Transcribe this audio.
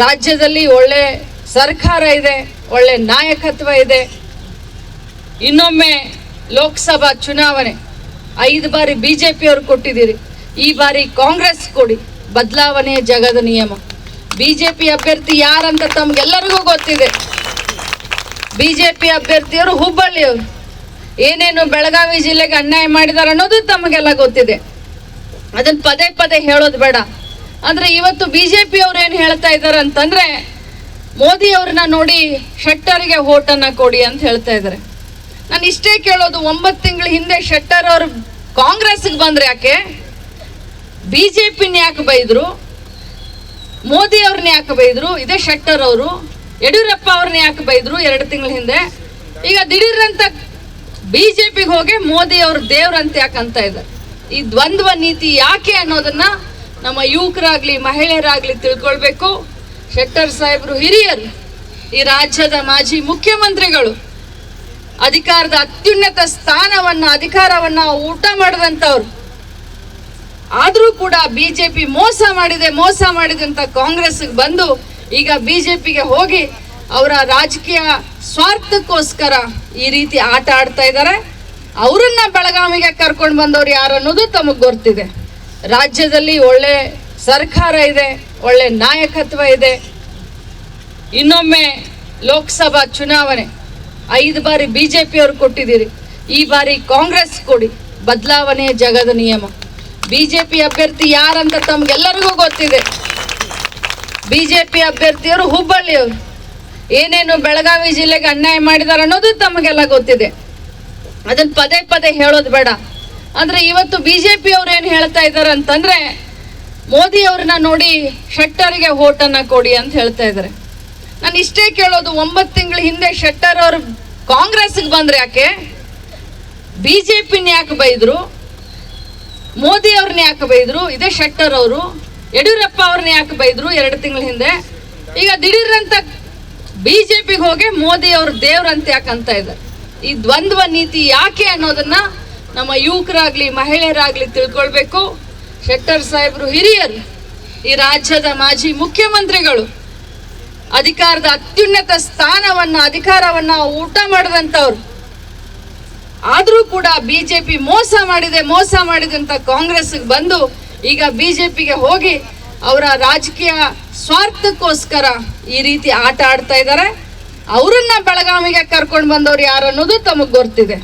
ರಾಜ್ಯದಲ್ಲಿ ಒಳ್ಳೆ ಸರ್ಕಾರ ಇದೆ, ಒಳ್ಳೆ ನಾಯಕತ್ವ ಇದೆ. ಇನ್ನೊಮ್ಮೆ ಲೋಕಸಭಾ ಚುನಾವಣೆ. ಐದು ಬಾರಿ ಬಿ ಜೆ ಪಿಯವರು ಕೊಟ್ಟಿದ್ದೀರಿ. ಈ ಬಾರಿ ಕಾಂಗ್ರೆಸ್ ಕೊಡಿ. ಬದಲಾವಣೆ ಜಗದ ನಿಯಮ. ಬಿ ಜೆ ಪಿ ಅಭ್ಯರ್ಥಿ ಯಾರಂತ ತಮ್ಗೆಲ್ಲರಿಗೂ ಗೊತ್ತಿದೆ. ಬಿ ಜೆ ಪಿ ಅಭ್ಯರ್ಥಿಯವರು ಹುಬ್ಬಳ್ಳಿಯವರು. ಏನೇನು ಬೆಳಗಾವಿ ಜಿಲ್ಲೆಗೆ ಅನ್ಯಾಯ ಮಾಡಿದ್ದಾರೆ ಅನ್ನೋದು ತಮಗೆಲ್ಲ ಗೊತ್ತಿದೆ. ಅದನ್ನ ಪದೇ ಪದೇ ಹೇಳೋದು ಬೇಡ. ಅಂದ್ರೆ ಇವತ್ತು ಬಿ ಜೆ ಅವ್ರು ಏನು ಹೇಳ್ತಾ ಇದ್ದಾರೆ ಅಂತಂದ್ರೆ, ಮೋದಿ ಅವ್ರನ್ನ ನೋಡಿ ಶೆಟ್ಟರ್ಗೆ ಓಟನ್ನ ಕೊಡಿ ಅಂತ ಹೇಳ್ತಾ ಇದ್ದಾರೆ. ನಾನು ಇಷ್ಟೇ ಕೇಳೋದು, ಒಂಬತ್ತು ತಿಂಗಳ ಹಿಂದೆ ಶೆಟ್ಟರ್ ಅವರು ಕಾಂಗ್ರೆಸ್ಗೆ ಬಂದ್ರೆ ಯಾಕೆ? ಬಿ ಜೆ ಪಿನ ಯಾಕೆ ಬೈದ್ರು? ಮೋದಿ ಅವ್ರನ್ನ ಯಾಕೆ ಬೈದ್ರು? ಇದೇ ಶೆಟ್ಟರ್ ಅವರು. ಯಡಿಯೂರಪ್ಪ ಅವ್ರನ್ನ ಯಾಕೆ ಬೈದ್ರು ಎರಡು ತಿಂಗಳ ಹಿಂದೆ? ಈಗ ದಿಢೀರಂತ ಬಿ ಜೆ ಪಿಗೆ ಹೋಗಿ ಮೋದಿ ಅವ್ರ ದೇವ್ರಂತ ಯಾಕಂತ ಇದ್ದಾರೆ? ಈ ದ್ವಂದ್ವ ನೀತಿ ಯಾಕೆ ಅನ್ನೋದನ್ನ ನಮ್ಮ ಯುವಕರಾಗ್ಲಿ, ಮಹಿಳೆಯರಾಗ್ಲಿ ತಿಳ್ಕೊಳ್ಬೇಕು. ಶೆಟ್ಟರ್ ಸಾಹೇಬ್ರು ಹಿರಿಯರು, ಈ ರಾಜ್ಯದ ಮಾಜಿ ಮುಖ್ಯಮಂತ್ರಿಗಳು ಅಧಿಕಾರದ ಅತ್ಯುನ್ನತ ಸ್ಥಾನವನ್ನ, ಅಧಿಕಾರವನ್ನ ಊಟ ಮಾಡಿದಂಥವ್ರು. ಆದರೂ ಕೂಡ ಬಿಜೆಪಿ ಮೋಸ ಮಾಡಿದೆ ಮೋಸ ಮಾಡಿದೆ ಅಂತ ಕಾಂಗ್ರೆಸ್ಗೆ ಬಂದು ಈಗ ಬಿಜೆಪಿಗೆ ಹೋಗಿ ಅವರ ರಾಜಕೀಯ ಸ್ವಾರ್ಥಕ್ಕೋಸ್ಕರ ಈ ರೀತಿ ಆಟ ಆಡ್ತಾ ಇದ್ದಾರೆ. ಅವರನ್ನ ಬೆಳಗಾವಿಗೆ ಕರ್ಕೊಂಡು ಬಂದವ್ರು ಯಾರು ಅನ್ನೋದು ತಮಗೆ ಗೊತ್ತಿದೆ. ರಾಜ್ಯದಲ್ಲಿ ಒಳ್ಳೆ ಸರ್ಕಾರ ಇದೆ, ಒಳ್ಳೆ ನಾಯಕತ್ವ ಇದೆ. ಇನ್ನೊಮ್ಮೆ ಲೋಕಸಭಾ ಚುನಾವಣೆ. ಐದು ಬಾರಿ ಬಿ ಜೆ ಪಿಯವರು ಕೊಟ್ಟಿದ್ದೀರಿ. ಈ ಬಾರಿ ಕಾಂಗ್ರೆಸ್ ಕೊಡಿ. ಬದಲಾವಣೆ ಜಗದ ನಿಯಮ. ಬಿ ಜೆ ಪಿ ಅಭ್ಯರ್ಥಿ ಯಾರಂತ ತಮ್ಗೆಲ್ಲರಿಗೂ ಗೊತ್ತಿದೆ. ಬಿ ಜೆ ಪಿ ಅಭ್ಯರ್ಥಿಯವರು ಹುಬ್ಬಳ್ಳಿಯವರು ಏನೇನು ಬೆಳಗಾವಿ ಜಿಲ್ಲೆಗೆ ಅನ್ಯಾಯ ಮಾಡಿದಾರೆ ಅನ್ನೋದು ತಮಗೆಲ್ಲ ಗೊತ್ತಿದೆ. ಅದನ್ನ ಪದೇ ಪದೇ ಹೇಳೋದು ಬೇಡ. ಅಂದ್ರೆ ಇವತ್ತು ಬಿ ಜೆ ಅವ್ರು ಏನು ಹೇಳ್ತಾ ಇದ್ದಾರೆ ಅಂತಂದ್ರೆ, ಮೋದಿ ಅವ್ರನ್ನ ನೋಡಿ ಶೆಟ್ಟರ್ಗೆ ಓಟನ್ನ ಕೊಡಿ ಅಂತ ಹೇಳ್ತಾ ಇದ್ದಾರೆ. ನಾನು ಇಷ್ಟೇ ಕೇಳೋದು, ಒಂಬತ್ತು ತಿಂಗಳ ಹಿಂದೆ ಶೆಟ್ಟರ್ ಅವರು ಕಾಂಗ್ರೆಸ್ಗೆ ಬಂದ್ರೆ ಯಾಕೆ? ಬಿ ಜೆ ಪಿನ ಯಾಕೆ ಬೈದ್ರು? ಮೋದಿ ಅವ್ರನ್ನ ಯಾಕೆ ಬೈದ್ರು? ಇದೇ ಶೆಟ್ಟರ್ ಅವರು. ಯಡಿಯೂರಪ್ಪ ಅವ್ರನ್ನ ಯಾಕೆ ಬೈದ್ರು ಎರಡು ತಿಂಗಳ ಹಿಂದೆ? ಈಗ ದಿಢೀರಂತ ಬಿ ಜೆ ಹೋಗಿ ಮೋದಿ ಅವ್ರ ದೇವ್ರಂತ ಯಾಕಂತ ಇದ್ದಾರೆ? ಈ ದ್ವಂದ್ವ ನೀತಿ ಯಾಕೆ ಅನ್ನೋದನ್ನ ನಮ್ಮ ಯುವಕರಾಗ್ಲಿ, ಮಹಿಳೆಯರಾಗ್ಲಿ ತಿಳ್ಕೊಳ್ಬೇಕು. ಶೆಟ್ಟರ್ ಸಾಹೇಬ್ರು ಹಿರಿಯರು, ಈ ರಾಜ್ಯದ ಮಾಜಿ ಮುಖ್ಯಮಂತ್ರಿಗಳು ಅಧಿಕಾರದ ಅತ್ಯುನ್ನತ ಸ್ಥಾನವನ್ನ, ಅಧಿಕಾರವನ್ನ ಊಟ ಮಾಡಿದಂಥವ್ರು. ಆದರೂ ಕೂಡ ಬಿಜೆಪಿ ಮೋಸ ಮಾಡಿದೆ ಮೋಸ ಮಾಡಿದೆ ಅಂತ ಕಾಂಗ್ರೆಸ್ಗೆ ಬಂದು ಈಗ ಬಿಜೆಪಿಗೆ ಹೋಗಿ ಅವರ ರಾಜಕೀಯ ಸ್ವಾರ್ಥಕ್ಕೋಸ್ಕರ ಈ ರೀತಿ ಆಟ ಆಡ್ತಾ ಇದ್ದಾರೆ. ಅವರನ್ನ ಬೆಳಗಾವಿಗೆ ಕರ್ಕೊಂಡು ಬಂದವ್ರು ಯಾರು ಅನ್ನೋದು ತಮಗೆ ಗೊತ್ತಿದೆ.